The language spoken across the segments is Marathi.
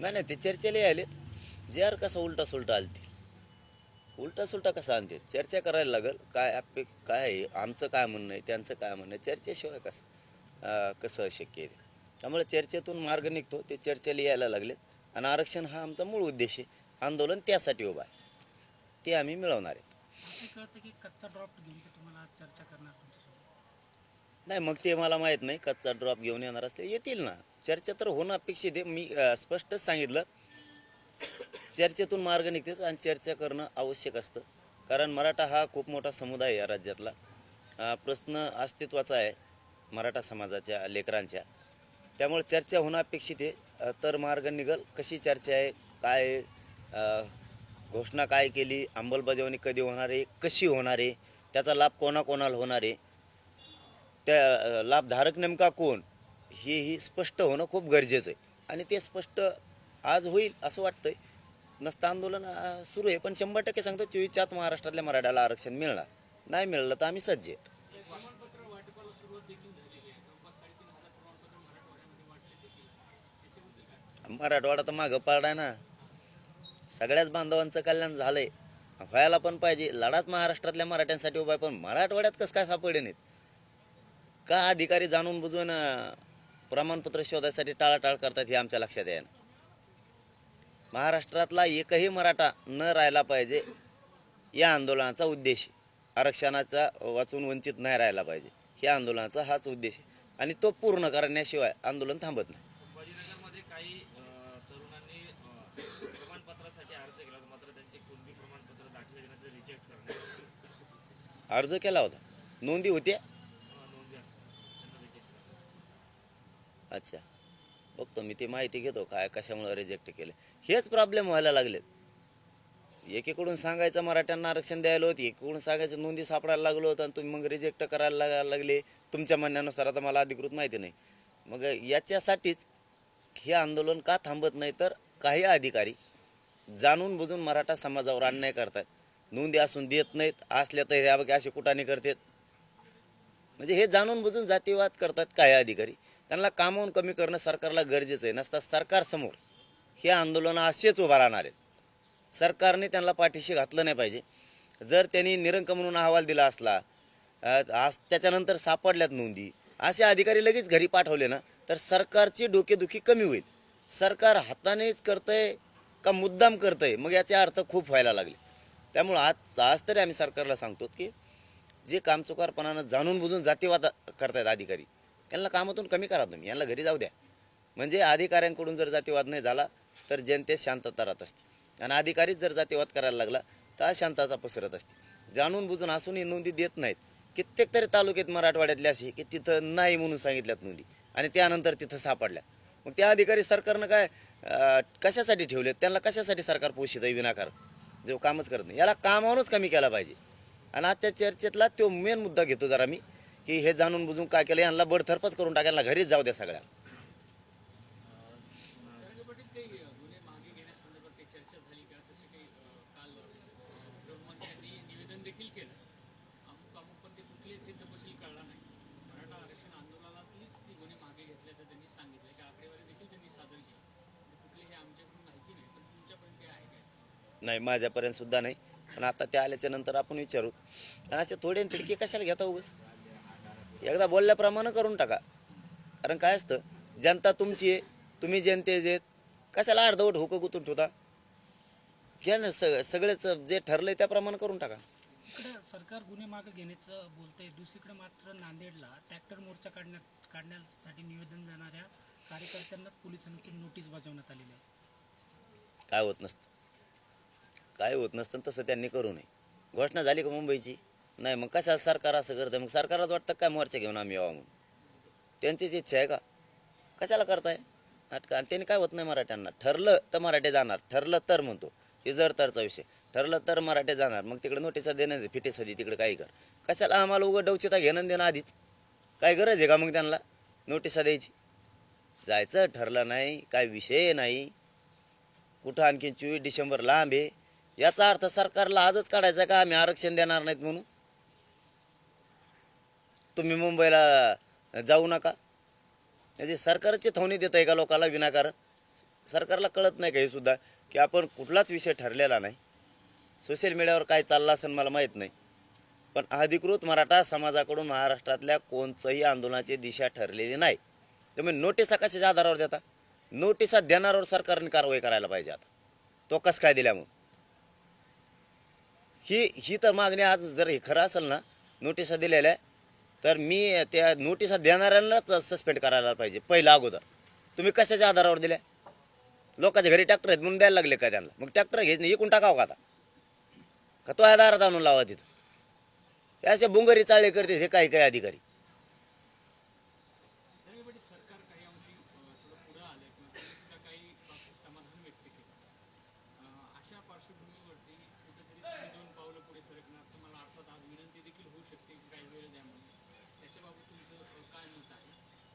नाही नाही ते चर्चेला आलेत. जे आर कसा उलटा सुलटा आलतील उलटा सुलटा कसा आणतील? चर्चा करायला लागेल. काय आपे काय आहे? आमचं काय म्हणणं आहे? त्यांचं काय म्हणणं आहे? चर्चेशिवाय कसं? कसं शक्य आहे त्यामुळे चर्चेतून मार्ग निघतो. ते चर्चेला यायला लागलेत. आणि आरक्षण हा आमचा मूळ उद्देश आहे. आंदोलन त्यासाठी उभा आहे. ते आम्ही मिळवणार आहेत. नाही मग ते मला माहीत नाही. कच्चा ड्रॉप घेऊन येणार असले येतील ना. चर्चा तर होणं अपेक्षित आहे. मी स्पष्टच सांगितलं. चर्चेतून मार्ग निघतात आणि चर्चा करणं आवश्यक असतं. कारण मराठा हा खूप मोठा समुदाय आहे या राज्यातला. प्रश्न अस्तित्वाचा आहे मराठा समाजाच्या लेकरांच्या. त्यामुळे चर्चा होणं अपेक्षित आहे. तर मार्ग निघल. कशी चर्चा आहे काय घोषणा काय केली अंमलबजावणी कधी होणार आहे कशी होणार आहे त्याचा लाभ कोणाकोणाला होणार आहे त्या लाभधारक नेमका कोण? हे ही स्पष्ट होणं खूप गरजेचं आहे. आणि ते स्पष्ट आज होईल असं वाटतंय. नसतं आंदोलन सुरू आहे पण शंभर टक्के सांगतो चोवीसच्या आत महाराष्ट्रातल्या मराठ्याला आरक्षण मिळणार. नाही मिळलं तर आम्ही सज्ज मराठवाडा तर मागं पाडा ना. सगळ्याच बांधवांचं कल्याण झालंय. व्हायला पण पाहिजे. लढाच महाराष्ट्रातल्या मराठ्यांसाठी उभा आहे पण मराठवाड्यात कसं काय सापडे नाहीत? का अधिकारी जाणून बुजून प्रमाणपत्र शोधायसाठी टाळाटाळ करतात हे आमच्या लक्षात आहे महाराष्ट्रातला एकही मराठा न राहायला पाहिजे या आंदोलनाचा उद्देश. आरक्षणाचा वाचून वंचित नाही राहायला पाहिजे या आंदोलनाचा हाच उद्देश आणि तो पूर्ण करण्याशिवाय आंदोलन थांबत नाही. अर्ज केला होता मात्र त्यांचे कुणबी प्रमाणपत्र दाखले देण्याचं रिजेक्ट करण्यात अर्ज केला होता नोंदी होत्या नोंदी असतात त्यांना रिजेक्ट करण्यात अच्छा. बघतो मी ती माहिती घेतो काय कशामुळे रिजेक्ट केले. हेच प्रॉब्लेम व्हायला लागलेत. एकीकडून सांगायचं मराठ्यांना आरक्षण द्यायला होती एकीकडून सांगायचं नोंदी सापडायला लागलो होतं आणि तुम्ही मग रिजेक्ट करायला लागायला लागले. तुमच्या म्हणण्यानुसार आता मला अधिकृत माहिती नाही. मग याच्यासाठीच हे आंदोलन का थांबत नाही तर काही अधिकारी जाणून बुजून मराठा समाजावर अन्याय करतात नोंदी असून देत नाहीत असल्या तर ह्या बघा असे कुठाने करतात. म्हणजे हे जाणून बुजून जातीवाद करतात काही अधिकारी. त्यांना कामावून कमी करणं सरकारला गरजेचं आहे. नसता सरकारसमोर हे आंदोलनं असेच उभा राहणार आहेत. सरकारने त्यांना पाठीशी घातलं नाही पाहिजे. जर त्यांनी निरंक म्हणून अहवाल दिला असला आज त्याच्यानंतर सापडल्यात नोंदी असे अधिकारी लगेच घरी पाठवले ना तर सरकारची डोकेदुखी कमी होईल. सरकार हातानेच करतंय का मुद्दाम करतंय? मग याचे अर्थ खूप व्हायला लागले. त्यामुळं आज आज तरी आम्ही सरकारला सांगतो की जे कामचुकारपणानं जाणून बुजून जातीवाद करतायत अधिकारी यांना कामातून कमी करा तुम्ही यांना घरी जाऊ द्या. म्हणजे अधिकाऱ्यांकडून जर जातीवाद नाही झाला तर जनतेत शांतता राहत असते. आणि अधिकारीच जर जातीवाद करायला लागला तर अशांतता पसरत असते. जाणून बुजून असूनही नोंदी देत नाहीत. कित्येक तरी तालुक्यात मराठवाड्यातले असे की तिथं नाही म्हणून सांगितल्यात नोंदी. आणि त्यानंतर तिथं सापडल्या. मग त्या अधिकारी सरकारनं काय कशासाठी ठेवलेत? त्यांना कशासाठी सरकार पोषित आहे? विनाकार जो कामच करत नाही. याला कामावरूनच कमी केला पाहिजे. आणि आजच्या चर्चेतला तो मेन मुद्दा घेतो जरा मी. की हे जाणून बुजून काय केलं यांना बडथरपत करून टाकायला घरीच जाऊ द्या सगळ्या. नाही माझ्यापर्यंत सुद्धा नाही. पण आता ते आल्याच्यानंतर आपण विचारू. आणि असे थोडे तिडके कशाला घेता उगाच? एकदा बोलल्याप्रमाणे करून टाका. कारण काय असतं जनता तुमची आहे तुम्ही जनतेचे आहेत. कशाला अर्धवट हुकं गुतून ठेवता? घ्या ना सग सगळेच जे ठरलंय त्याप्रमाणे करून टाका. इकडे सरकार गुन्हे मागे घेण्याचं बोलतंय. दुसरीकडे मात्र नांदेडला ट्रॅक्टर मोर्चा काढण्यात काढण्यासाठी निवेदन जाणाऱ्या कार्यकर्त्यांना पोलिसांची नोटीस बजावण्यात आलेली आहे. काय होत नसतं. काय होत नसतं तसं त्यांनी करू नये. घोषणा झाली का मुंबईची? नाही मग कशा सरकार असं करतं मग सरकारच वाटतं काय मोर्चा घेऊन आम्ही यावं म्हणून? त्यांचीच इच्छा आहे का? कशाला करताय? नाटकं. आणि त्यांनी काय होत नाही मराठ्यांना? ठरलं तर मराठे जाणार. ठरलं तर म्हणतो. हे जर तरचा विषय. ठरलं तर मराठे जाणार. मग तिकडे नोटिसा देणं फिटे सधी तिकडे काही कर. कशाला आम्हाला उघड डवचिता घेणं देणं आधीच? काय गरज आहे का मग त्यांना? नोटिसा द्यायची. जायचं ठरलं नाही काय विषय नाही. कुठं आणखी चोवीस डिसेंबर लांब आहे? याचा अर्थ सरकारला आजच काढायचा का आम्ही आरक्षण देणार नाहीत म्हणून? तुम्ही मुंबईला जाऊ नका. म्हणजे सरकारची थवणी देत आहे का लोकाला विनाकारण? सरकारला कळत नाही का हे सुद्धा की आपण कुठलाच विषय ठरलेला नाही. सोशल मीडियावर काय चाललं असेल मला माहीत नाही. पण अधिकृत मराठा समाजाकडून महाराष्ट्रातल्या कोणचंही आंदोलनाची दिशा ठरलेली नाही. तुम्ही नोटिसा कशाच्या आधारावर देता? नोटिसा देणाऱ्यावर सरकारने कारवाई करायला पाहिजे आता. तो कसं काय दिल्या मग? ही ही तर मागणी आज जर हे खरं असेल ना नोटिसा दिलेल्या तर मी त्या नोटिसा देणाऱ्यांनाच सस्पेंड करायला पाहिजे पहिला अगोदर. तुम्ही कशाच्या आधारावर दिल्या? लोकांच्या घरी ट्रॅक्टर आहेत म्हणून द्यायला लागले का त्यांना? मग ट्रॅक्टर घेत नाही इकून टाकावं का आता? का तो आधारात आणून लावा तिथं? असे बुंगरी चाळे करते हे काही काही अधिकारी जरी सरकार काही अंशी अ, थोडं पुढं आलं किंवा त्यांनी सुद्धा काही बाबतीत समाधान व्यक्त केलं अ, अशा पार्श्वभूमीवरती कुठेतरी तुम्ही दोन पावलं पुढे सरकणार तुम्हाला अर्थात आज विनंती देखील होऊ शकते की काही वेळ द्या म्हणून त्याच्याबाबत तुमचं अ, काय मत आहे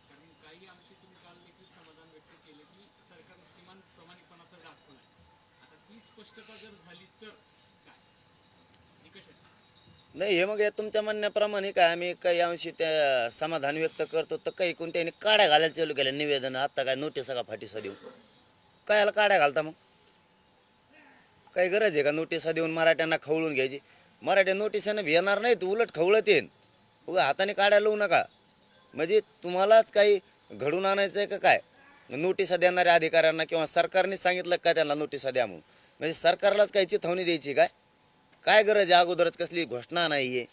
कारण काही अंशी तुम्ही काल देखील समाधान व्यक्त केले की सरकारनं किमान प्रामाणिकपणा तर दाखवला आता ती स्पष्टता जर झाली तर काय निकषाची नाही हे मग हे तुमच्या म्हणण्याप्रमाणे काय आम्ही काही अंशी त्या समाधान व्यक्त करतो तर काही कोणत्याने काड्या घालायला चालू केल्या निवेदन आत्ता काय नोटिसा का फाटीसा देऊ काय काड्या घालता मग? काही गरज आहे का नोटिसा देऊन मराठ्यांना खवळून घ्यायची? मराठ्या नोटिसाने भेणार नाहीत उलट खवळत येईन. उगा हाताने काड्या लावू नका. म्हणजे तुम्हालाच काही घडून आणायचं आहे का काय? नोटिसा देणाऱ्या अधिकाऱ्यांना किंवा सरकारने सांगितलं का त्यांना नोटिसा द्या म्हणून? म्हणजे सरकारलाच काही चिथावणी द्यायची काय? काय गरज आहे? अगोदरच कसली घोषणा नाही आहे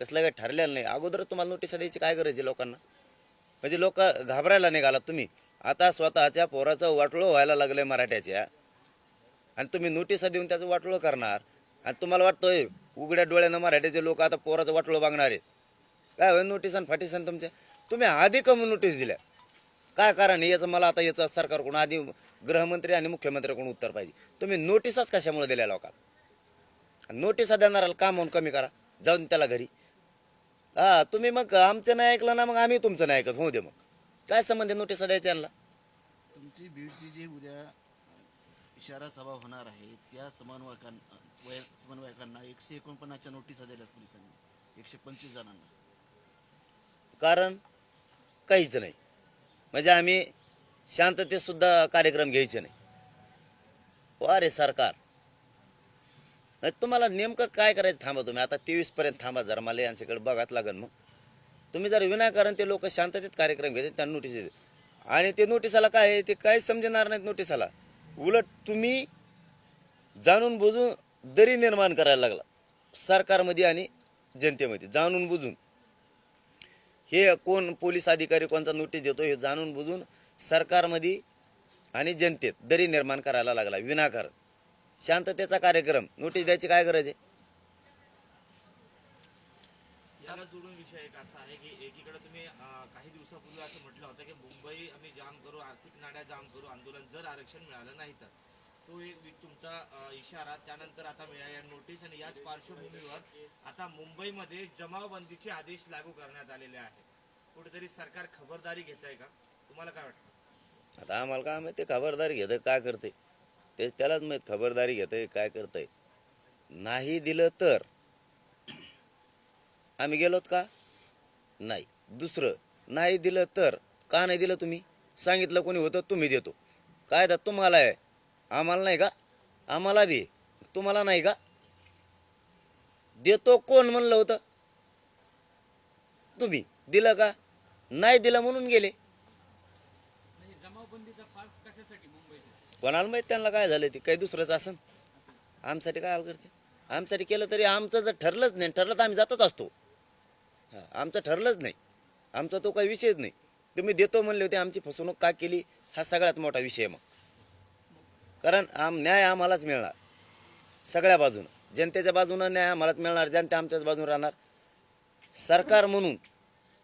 कसलं काही ठरलेलं नाही. अगोदरच तुम्हाला नोटिसा द्यायची काय गरज आहे लोकांना? म्हणजे लोक घाबरायला निघालात तुम्ही. आता स्वतःच्या पोराचं वाटोळं व्हायला लागलंय मराठ्याच्या. आणि तुम्ही नोटिसा देऊन त्याचं वाटोळं करणार. आणि तुम्हाला वाटतंय उघड्या डोळ्यानं मराठ्याचे लोक आता पोराचं वाटोळं बघणार आहेत. काय होईल नोटीस आणि फाटीसन तुमच्या? तुम्ही आधी कमी नोटीस दिल्या. काय कारण आहे? याचं मला आता याचं सरकारकडून आधी गृहमंत्री आणि मुख्यमंत्र्याकडून उत्तर पाहिजे. तुम्ही नोटीसच कशामुळे दिल्या लोकांना? नोटिसा देणाराला काम म्हणून कमी करा. जाऊन त्याला घरी. हा तुम्ही मग आमचं नाही ऐकलं ना मग आम्ही तुमचं नाही ऐकत. होऊ दे मग. काय संबंध आहे नोटिसा द्यायच्या यांना? तुमची बीडची जी उद्या इशारा सभा होणार आहे त्या समन्वयकांना वय समन्वयकांना एकशे एकोणपन्नासच्या नोटिसा दिल्यात पोलिसांनी. एकशे पंचवीस जणांना. कारण काहीच नाही. म्हणजे आम्ही शांततेत सुद्धा कार्यक्रम घ्यायचे नाही. वा रे सरकार. तुम्हाला नेमकं काय करायचं थांबा तुम्ही. आता तेवीसपर्यंत थांबा जरा मला यांच्याकडे बघाच लागेल मग. तुम्ही जर विनाकारण ते लोक शांततेत कार्यक्रम घेतात त्यांना नोटीस देते आणि ते नोटिसाला काय आहे ते काहीच समजणार नाहीत नोटिसाला उलट तुम्ही जाणून बुजून दरी निर्माण करायला लागला. सरकारमध्ये आणि जनतेमध्ये जाणून बुजून. हे कोण पोलीस अधिकारी कोणचा नोटीस देतो हे जाणून बुजून सरकारमध्ये आणि जनतेत दरी निर्माण करायला लागला विनाकारण. शांततेचा कार्यक्रम. नोटीस द्यायची काय गरज आहे? जोडून विषय एक असा आहे की एकीकडे तुम्ही अं, काही दिवसापूर्वी असं म्हटलं होतं की मुंबई आम्ही जाम करू आर्थिक नाड्या जाम करू आंदोलन जर आरक्षण मिळालं नाही तर. तो एक वि- तुमचा अं, इशारा त्यानंतर आता मिळाल्या नोटीस आणि याच पार्श्वभूमीवर आता मुंबईमध्ये जमावबंदीचे आदेश लागू करण्यात आलेले आहे. कुठेतरी सरकार खबरदारी घेत आहे का? तुम्हाला काय वाटतं? आता आम्हाला काय माहिती खबरदारी घेतं काय करते ते त्यालाच माहीत खबरदारी घेतंय काय करतंय. नाही दिलं तर? आम्ही गेलोत का? नाही. दुसरं नाही दिलं तर? का नाही दिलं तुम्ही? सांगितलं कोणी होतं तुम्ही देतो. काय तर तुम्हाला आहे. आम्हाला नाही का? आम्हाला बी. तुम्हाला नाही का? देतो कोण म्हणलं होतं? तुम्ही. दिलं का? नाही दिलं म्हणून गेले म्हणजे जमावबंदीचा फार्स कशासाठी मुंबईत कोणाला माहीत त्यांना काय झालं ते? काही दुसरंच असन. आमसाठी काय हाल करते? आमसाठी केलं तरी आमचं जर ठरलंच नाही ठरलं तर आम्ही जातच असतो. आमचं ठरलंच नाही. आमचा तो काही विषयच नाही. तुम्ही देतो म्हणले होते आमची फसवणूक का केली? हा सगळ्यात मोठा विषय आहे मग. कारण आम न्याय आम्हालाच मिळणार. सगळ्या बाजूनं. जनतेच्या बाजूनं न्याय आम्हालाच मिळणार जनता आमच्याच बाजून राहणार. सरकार म्हणून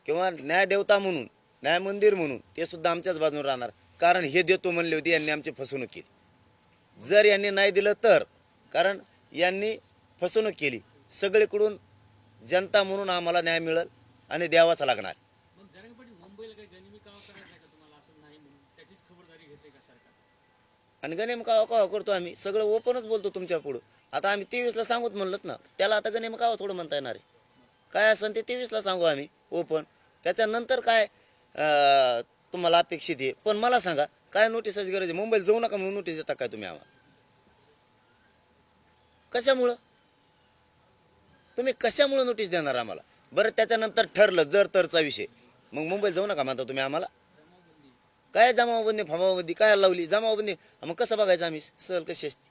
किंवा न्यायदेवता म्हणून न्याय मंदिर म्हणून ते सुद्धा आमच्याच बाजून राहणार. कारण हे देतो म्हणले होते यांनी आमची फसवणूक केली. जर यांनी नाही दिलं तर कारण यांनी फसवणूक केली. सगळीकडून जनता म्हणून आम्हाला न्याय मिळेल आणि द्यावाच लागणार. आणि गणेम कावा कावा करतो आम्ही. सगळं ओपनच बोलतो तुमच्या पुढं. आता आम्ही तेवीसला सांगूत म्हणलं ना त्याला आता गणेम कावा थोडं म्हणता येणार आहे. काय असेल ते तेवीसला सांगू आम्ही ओपन. त्याच्यानंतर काय तुम्हाला अपेक्षित आहे. पण मला सांगा काय नोटीसाची गरज आहे? मुंबईला जाऊ नका म्हणून नोटीस देता काय तुम्ही आम्हाला? कशामुळं? तुम्ही कशामुळं नोटीस देणार आम्हाला? बरं त्याच्यानंतर ठरलं जर तरचा विषय. मग मुंबईला जाऊ नका म्हणता तुम्ही आम्हाला? काय जमावबंदी फमावबंदी काय लावली? जमावबंदी. मग कसं बघायचं आम्ही? सहल कशी असते?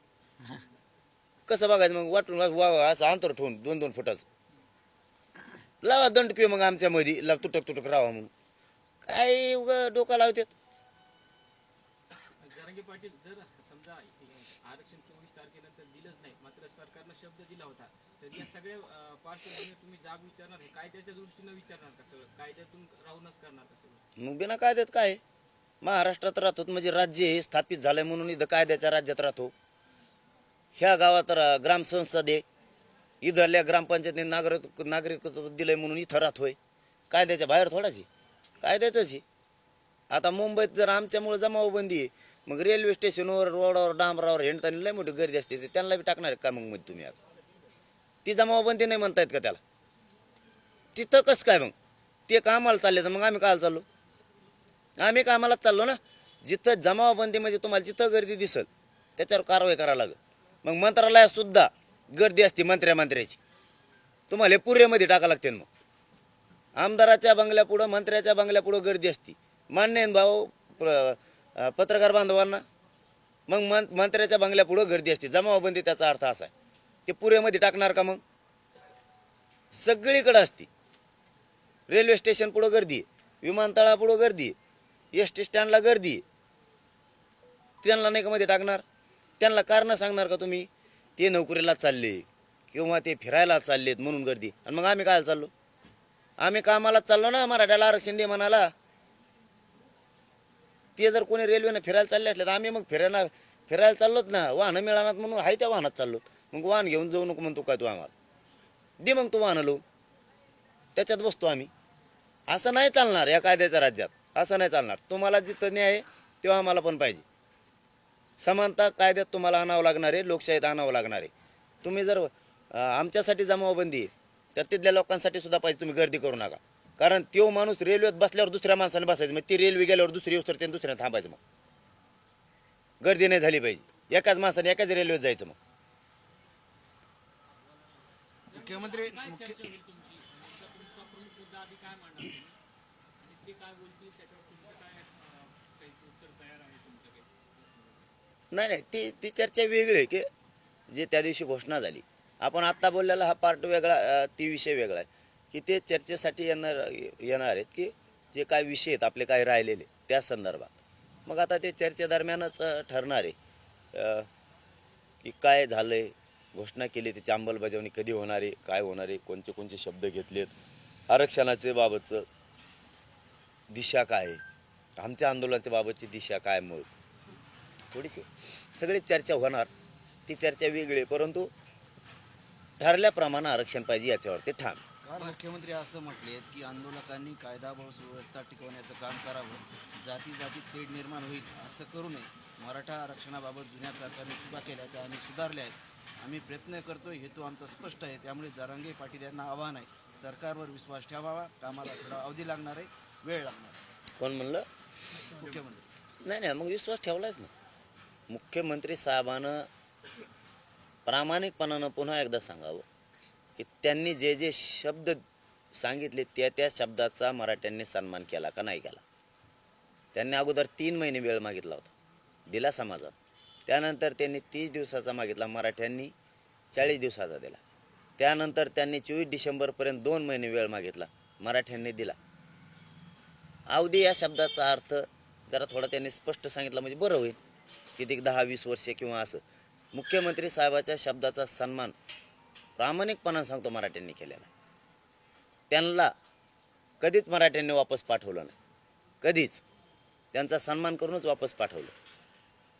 कसं बघायचं? मग वाटून वा वा असं अंतर ठेवून दोन दोन फुटाचं. लावा दंड किंवा मग आमच्या मध्ये लाव तुटक तुटक राहा म्हणून. काय उगा डोका लावतात जरांगे पाटील जर समजा आरक्षण चोवीस तारखेनंतर दिलंच नाही मात्र सरकारनं शब्द दिला होता तर या सगळ्या अं, पार्श्वभूमीवर तुम्ही जाब विचारणार हे कायद्याच्या दृष्टीनं विचारणार का सगळं? कायद्यातून राहूनच करणार का सगळं? मग बिना कायद्यात काय? महाराष्ट्रात राहतो म्हणजे राज्य हे स्थापित झालंय म्हणून इथं कायद्याच्या राज्यात राहतो. ह्या गावात रा- ग्रामसंसद आहे. इथल्या ग्रामपंचायतीने नागरिक नागरिकत्व दिलंय म्हणून इथं राहतोय. कायद्याच्या बाहेर थोडाच आहे. कायद्याचंच आहे आता मुंबईत जर आमच्यामुळे जमावबंदी आहे मग रेल्वे स्टेशनवर रोडावर डांबरावर हिंडताना लय मोठी गर्दी असते. ते त्यांना बी टाकणार का मग मध्ये तुम्ही आता? ती जमावबंदी नाही म्हणतायत का त्याला? तिथं कसं काय मग? ते कामाला चालले तर मग आम्ही काल चाललो? आम्ही कामालाच चाललो ना? जिथं जमावबंदी म्हणजे तुम्हाला जिथं गर्दी दिसल त्याच्यावर कारवाई करावं लागेल. मग मंत्रालयात सुद्धा गर्दी असते मंत्र्या मंत्र्याची. तुम्हाला हे पुरेमध्ये टाकावं लागते ना मग. आमदाराच्या बंगल्यापुढं मंत्र्याच्या बंगल्यापुढं गर्दी असते. मान्य आहे भाऊ पत्रकार बांधवांना? मग मं मंत्र्याच्या बंगल्यापुढं गर्दी असते. जमावबंदी त्याचा अर्थ असा आहे. ते पुरेमध्ये टाकणार का मग? सगळीकडं असते. रेल्वे स्टेशन पुढं गर्दी आहे. विमानतळापुढं गर्दी आहे. एस टी स्टँडला गर्दी आहे. त्यांना नाही का मध्ये टाकणार? त्यांना कारणं सांगणार का तुम्ही? ते नोकरीला चालले किंवा ते फिरायला चाललेत म्हणून गर्दी आणि मग आम्ही काय चाललो? आम्ही कामालाच चाललो ना मराठ्याला आरक्षण दे म्हणाला. ते जर कोणी रेल्वेनं फिरायला चालले असले तर आम्ही मग फिरायला फिरायला चाललोत ना. वाहनं मिळाणार म्हणून आहे त्या वाहनात चाललो मग वाहन घेऊन जाऊ नको म्हणतो काय तू आम्हाला. दे मग तू वाहनं लो त्याच्यात बसतो आम्ही. असं नाही चालणार या कायद्याच्या राज्यात. असं नाही चालणार. तुम्हाला जिथं न्याय आहे तेव्हा आम्हाला पण पाहिजे. समानता कायद्यात तुम्हाला आणावं लागणार आहे लोकशाहीत आणावं लागणार आहे. तुम्ही जर आमच्यासाठी जमावबंदी आहे तर तिथल्या लोकांसाठी सुद्धा पाहिजे तुम्ही गर्दी करू नका. कारण तो माणूस रेल्वेत बसल्यावर दुसऱ्या माणसाने बसायचं मग ती रेल्वे गेल्यावर दुसरी येऊस तर त्याने दुसऱ्या थांबायचं मग. गर्दी नाही झाली पाहिजे. एकाच माणसाने एकाच रेल्वेत जायचं मग. मुख्यमंत्री काय मुख्य चर्चा होईल तुमची? नेमका तुमचा प्रमुख मुद्दा आधी काय मांडणार तुम्ही? आणि ते काय बोलतील? त्याच्यावर तुमचं काय अं, काही उत्तर तयार आहे तुमचं काही नाही नाही ती ती चर्चा वेगळी आहे की जे त्या दिवशी घोषणा झाली. आपण आत्ता बोललेला हा पार्ट वेगळा ती विषय वेगळा आहे. की ते चर्चेसाठी येणार येणार आहेत की जे काय विषय आहेत आपले काय राहिलेले त्या संदर्भात. मग आता ते चर्चेदरम्यानच ठरणार आहे. की काय झालं आहे घोषणा केली त्याची अंमलबजावणी कधी होणार आहे काय होणार आहे कोणते कोणते शब्द घेतलेत आरक्षणाचे बाबतचं दिशा काय आहे आमच्या आंदोलनाच्या बाबतची दिशा काय मग? थोडीशी सगळी चर्चा होणार ती चर्चा वेगळी आहे, परंतु ठरल्याप्रमाणे आरक्षण पाहिजे याच्यावर ते ठाम. काल मुख्यमंत्री असं म्हटले की आंदोलकांनी कायदा व सुव्यवस्था टिकवण्याचं काम करावं जाती जातीत तेढ निर्माण होईल असं करू नये. मराठा आरक्षणाबाबत जुन्या सरकारने चुका केल्या त्या आणि सुधारल्या आहेत. आम्ही प्रयत्न करतोय हेतू आमचा स्पष्ट आहे त्यामुळे जरांगे पाटील यांना आव्हान आहे. सरकारवर विश्वास ठेवावा कामाला थोडा अवधी लागणार आहे वेळ लागणार आहे. कोण म्हणलं? मुख्यमंत्री. नाही नाही मग विश्वास ठेवलाच ना. मुख्यमंत्री साहेबानं प्रामाणिकपणानं पुन्हा एकदा सांगावं की त्यांनी जे जे शब्द सांगितले त्या त्या शब्दाचा मराठ्यांनी सन्मान केला का नाही केला? त्यांनी अगोदर तीन महिने वेळ मागितला होता दिला समाजात. त्यानंतर त्यांनी तीस दिवसाचा मागितला मराठ्यांनी चाळीस दिवसाचा दिला. त्यानंतर त्यांनी चोवीस डिसेंबरपर्यंत दोन महिने वेळ मागितला मराठ्यांनी दिला. अवधी या शब्दाचा अर्थ जरा थोडा त्यांनी स्पष्ट सांगितलं म्हणजे बरं होईल. किती दहा वीस वर्षे किंवा असं. मुख्यमंत्री साहेबाच्या शब्दाचा सन्मान प्रामाणिकपणानं सांगतो मराठ्यांनी केलेला. त्यांना कधीच मराठ्यांनी वापस पाठवलं नाही. कधीच. त्यांचा सन्मान करूनच वापस पाठवलं.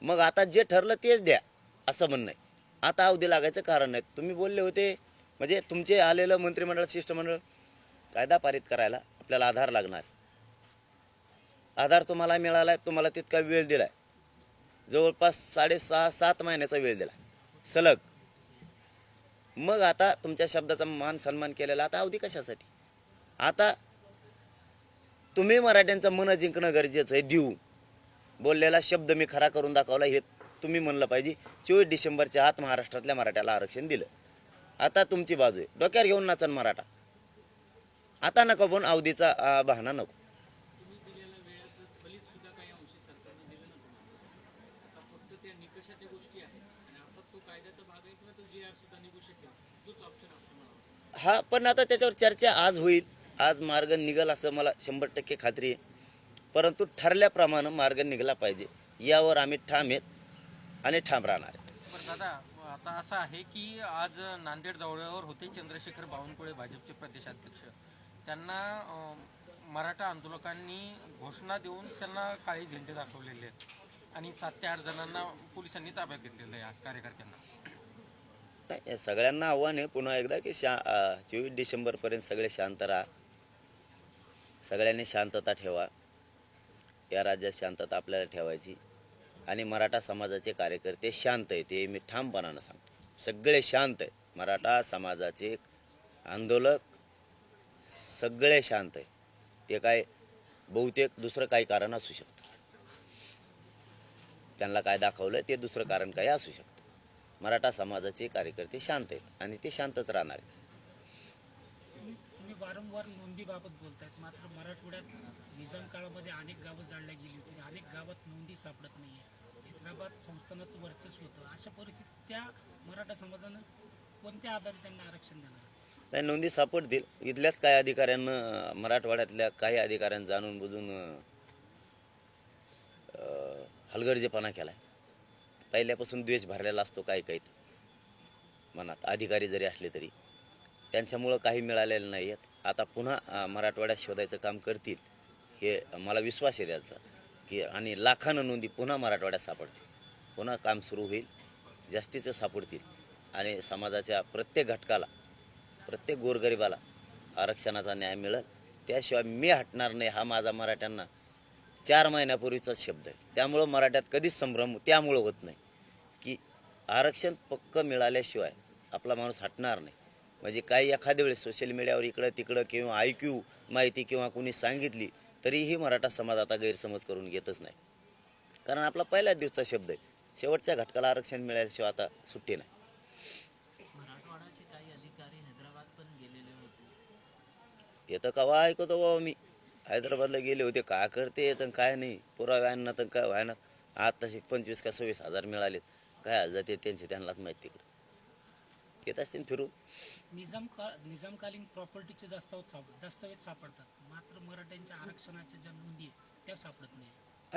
मग आता जे ठरलं तेच द्या असं म्हणणं आहे. आता अवधी लागायचं कारण नाही. तुम्ही बोलले होते म्हणजे तुमचे आलेलं मंत्रिमंडळ शिष्टमंडळ कायदा पारित करायला आपल्याला आधार लागणार. आधार तुम्हाला मिळाला आहे तुम्हाला तितका वेळ दिला आहे जवळपास साडेसहा सात महिन्याचा वेळ दिला. सलग. मग आता तुमच्या शब्दाचा मान सन्मान केलेला आता अवधी कशासाठी? आता तुम्ही मराठ्यांचं मन जिंकणं गरजेचं आहे देऊ. बोललेला शब्द मी खरा करून दाखवला हे तुम्ही म्हणलं पाहिजे. चोवीस डिसेंबरच्या आत महाराष्ट्रातल्या मराठ्याला आरक्षण दिलं. आता तुमची बाजू आहे. डोक्यावर घेऊन नाचन मराठा. आता नको पण अवधीचा बहाणा नको तुम्ही दिलेल्या वेळेचं फलित सुद्धा काही अंशी सरकारनं दिलं ना तुम्हाला आता फक्त त्या निकषाच्या गोष्टी आहेत आणि अर्थात तो कायद्याचा भाग आहे किंवा तो जी आर सुद्धा निघू शकेल तोच ऑप्शन असतो मला वाटतं. हा पण आता त्याच्यावर चर्चा आज होईल. आज मार्ग निघल असं मला शंभर टक्के खात्री आहे. परंतु ठरल्याप्रमाणे मार्ग निघाला पाहिजे. यावर आम्ही ठाम आहेत आणि ठाम राहणार आहे. दादा आता असं आहे की आज नांदेड जवळवर होते चंद्रशेखर बावनकुळे भाजपचे प्रदेशाध्यक्ष. त्यांना मराठा आंदोलकांनी घोषणा देऊन त्यांना काळे झेंडे दाखवलेले आहेत. आणि सात ते आठ जणांना पोलिसांनी ताब्यात घेतलेलं आहे कार्यकर्त्यांना. नाही, या सगळ्यांना आव्हान आहे पुन्हा एकदा की शा चोवीस डिसेंबरपर्यंत सगळे शांत राहा. सगळ्यांनी शांतता ठेवा. या राज्यात शांतता आपल्याला ठेवायची. आणि मराठा समाजाचे कार्यकर्ते शांत आहे ते मी ठामपणानं सांगतो. सगळे शांत आहेत. मराठा समाजाचे आंदोलक सगळे शांत आहे ते काय बहुतेक दुसरं काही कारण असू शकतं. त्यांना काय दाखवलं ते दुसरं कारण काही असू शकतं. मराठा समाजाचे कार्यकर्ते शांत आहेत आणि ते शांतच राहणार आहेत. तुम्ही वारंवार नोंदीबाबत बोलतायत. मात्र मराठवाड्यात निजाम काळामध्ये अनेक गावं जाळल्या गेली होती. अनेक गावात नोंदी सापडत नाहीये. हैदराबाद संस्थानाचं वर्चस्व होतं. अशा परिस्थितीत त्या मराठा समाजानं कोणत्या आधारे त्यांना आरक्षण देणार? नाही नोंदी सापडतील. इथल्याच काही अधिकाऱ्यांना मराठवाड्यातल्या काही अधिकाऱ्यांनी जाणून बुजून हलगर्जेपणा केलाय. पहिल्यापासून द्वेष भरलेला असतो काही काही मनात. अधिकारी जरी असले तरी. त्यांच्यामुळं काही मिळालेलं नाही आहेत. आता पुन्हा मराठवाड्यात शोधायचं काम करतील हे मला विश्वास आहे त्याचा की आणि लाखानं नोंदी पुन्हा मराठवाड्यात सापडतील. पुन्हा काम सुरू होईल जास्तीचं सापडतील. आणि समाजाच्या प्रत्येक घटकाला प्रत्येक गोरगरिबाला आरक्षणाचा न्याय मिळेल. त्याशिवाय मी हटणार नाही हा माझा मराठ्यांना चार महिन्यापूर्वीचाच शब्द आहे. त्यामुळं मराठ्यात कधीच संभ्रम त्यामुळं होत नाही. की आरक्षण पक्क मिळाल्याशिवाय आपला माणूस हटणार नाही. म्हणजे काही एखाद्या वेळेस सोशल मीडियावर इकडं तिकडं किंवा ऐक्यू माहिती किंवा कुणी सांगितली तरीही मराठा समाज आता गैरसमज करून घेतच नाही. कारण आपला पहिल्याच दिवसचा शब्द आहे शेवटच्या घटकाला आरक्षण मिळाल्याशिवाय आता सुट्टी नाही. मराठवाड्याचे काही अधिकारी हैदराबाद पण गेलेले होते. ते तर कवा ऐकतो बाबा मी. हैदराबादला गेले होते काय करते तर काय नाही. पुरावे आणणं तर काय व्हायना तसे पंचवीस का सव्वीस हजार मिळालेत. काय आज जाते त्यांचे त्यांनाच माहीत तिकडं. येत असतील फिरू निजाम का निजामकालीन प्रॉपर्टीचे दस्तावेज दस्तावेज सापडतात. मात्र मराठ्यांच्या आरक्षणाच्या ज्या नोंदी त्या सापडत नाही.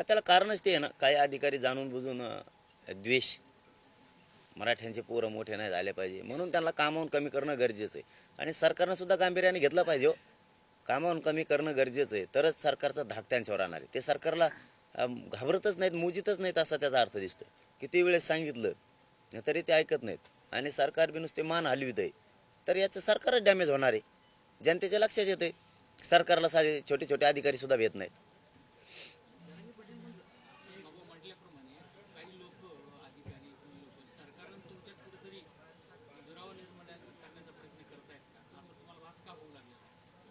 त्याला कारणच ते आहे ना. काही अधिकारी जाणून बुजून द्वेष. मराठ्यांचे पोरं मोठे नाही झाले पाहिजे. म्हणून त्यांना कामावून कमी करणं गरजेचं आहे. आणि सरकारनं सुद्धा गांभीर्याने घेतलं पाहिजे हो. कामावून कमी करणं गरजेचं आहे. तरच सरकारचा धाक त्यांच्यावर राहणार आहे. ते सरकारला घाबरतच नाहीत मुजीतच नाहीत असा त्याचा अर्थ दिसतोय. किती वेळेस सांगितलं तरी ते ऐकत नाहीत. आणि सरकार बी नुसते मान हलवीत आहे. तर याचं सरकारच डॅमेज होणार आहे. जनतेच्या लक्षात येते सरकारला साधे छोटे छोटे अधिकारी सुद्धा भेट नाहीत.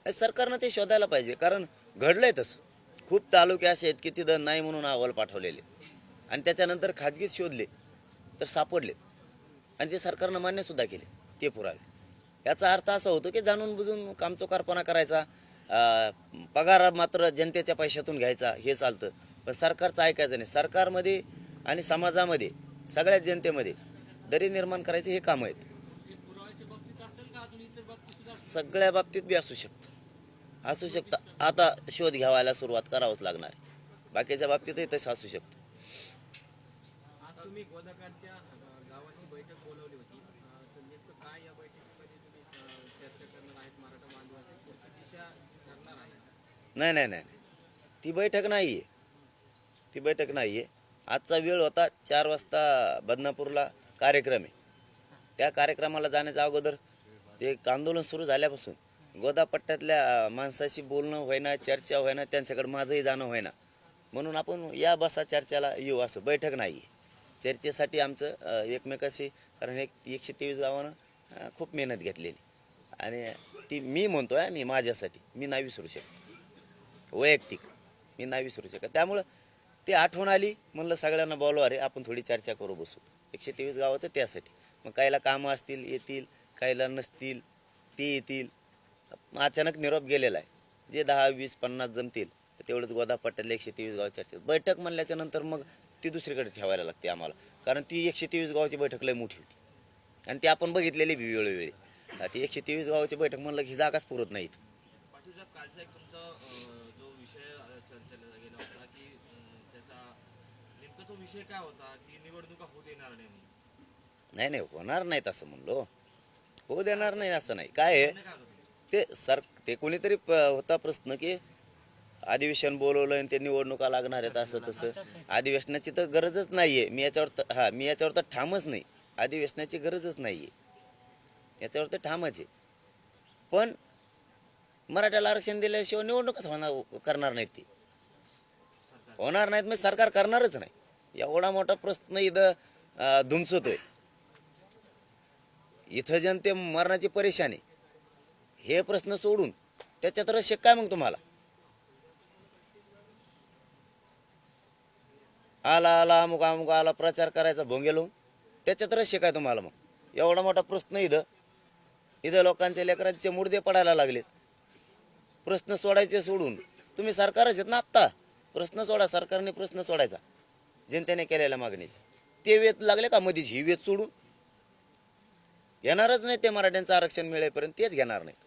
सरकारनं सरकारनं ते शोधायला पाहिजे. कारण घडलंय तसं. खूप तालुके असे आहेत की तिथं नाही म्हणून अहवाल पाठवलेले. आणि त्याच्यानंतर खाजगीत शोधले तर सापडले. आणि ते सरकारनं मान्यसुद्धा केले ते पुरावे. याचा अर्थ असा होतो की जाणून बुजून कामचोकारपणा करायचा पगार मात्र जनतेच्या पैशातून घ्यायचा हे चालतं. पण सरकारचं ऐकायचं नाही. सरकारमध्ये आणि समाजामध्ये सगळ्या जनतेमध्ये दरी निर्माण करायचे हे काम आहेत. सगळ्या बाबतीत बी असू शकतं. असू शकतं. आता शोध घ्यावायला सुरुवात करावंच लागणार. बाकीच्या बाबतीतही तसं असू शकतं. तुम्ही गोदाकाठच्या गावाची बैठक बोलवली होती. तर नेमकं काय या बैठकीमध्ये तुम्ही चर्चा करणार आहेत? मराठा बांधवाची पुढची दिशा ठरणार आहे? नाही नाही नाही. नाही. ती बैठक नाही आहे ती बैठक नाही आहे आजचा वेळ होता चार वाजता बदनापूरला कार्यक्रम आहे. त्या कार्यक्रमाला जाण्याच्या अगोदर ते एक आंदोलन सुरू झाल्यापासून गोदापट्ट्यातल्या माणसाशी बोलणं होईना चर्चा होईना त्यांच्याकडे माझंही जाणं होईना. म्हणून आपण या बसा चर्चेला येऊ असं. बैठक नाही आहे चर्चेसाठी आमचं एकमेकाशी कारण एक एकशे तेवीस गावानं खूप मेहनत घेतलेली. आणि ती मी म्हणतो आहे मी माझ्यासाठी मी नाही विसरू शकतो. वैयक्तिक मी नाही विसरू शकत. त्यामुळं ते आठवण आली म्हणलं सगळ्यांना बोलवा अरे आपण थोडी चर्चा करू बसू. एकशे तेवीस गावाचं त्यासाठी. मग काहीला कामं असतील येतील काहीला नसतील ते येतील. अचानक निरोप गेलेला आहे. जे दहा वीस पन्नास जमतील तेवढंच गोदा पट्ट्यातले एकशे तेवीस गाव चर्चेत. बैठक म्हणल्याच्या नंतर मग ती दुसरीकडे ठेवायला लागते आम्हाला. कारण ती एकशे तेवीस गावाची बैठक लय मोठी होती. आणि ती आपण बघितलेली बी वेळोवेळी. ती एकशे तेवीस गावाची बैठक म्हणलं की जागाच पुरत नाहीत. नाही नाही नाही होणार नाहीत असं म्हणलो. होऊ देणार नाही असं नाही. काय ते? सर ते कोणीतरी होता प्रश्न की अधिवेशन बोलवलं आणि ते निवडणुका लागणार आहेत असं तसं. अधिवेशनाची तर गरजच नाही आहे मी याच्यावर तर हा मी याच्यावर तर ठामच नाही. अधिवेशनाची गरजच नाही आहे याच्यावर तर ठामच आहे. पण मराठ्याला आरक्षण दिल्याशिवाय निवडणूकच होणार करणार नाहीत ती. होणार नाहीत म्हणजे सरकार करणारच नाही. एवढा मोठा प्रश्न इथं धुमसतोय. इथं जनते मरणाची परेशानी. हे प्रश्न सोडून त्याच्यात रस काय मग तुम्हाला? आला आला अमुक अमुक आला प्रचार करायचा भोंगे लावून. त्याच्यात रस शिकाय तुम्हाला मग? एवढा मोठा प्रश्न इथं. इथं लोकांच्या लेकरांचे मुडदे पडायला लागलेत. प्रश्न सोडायचे सोडून. तुम्ही सरकारच आहेत ना आत्ता? प्रश्न सोडा सरकारने प्रश्न सोडायचा. जनतेने केलेल्या मागणीचा. ते वेत लागले का मधीच? ही वेत सोडून. घेणारच नाही ते मराठ्यांचं आरक्षण मिळेपर्यंत तेच घेणार नाही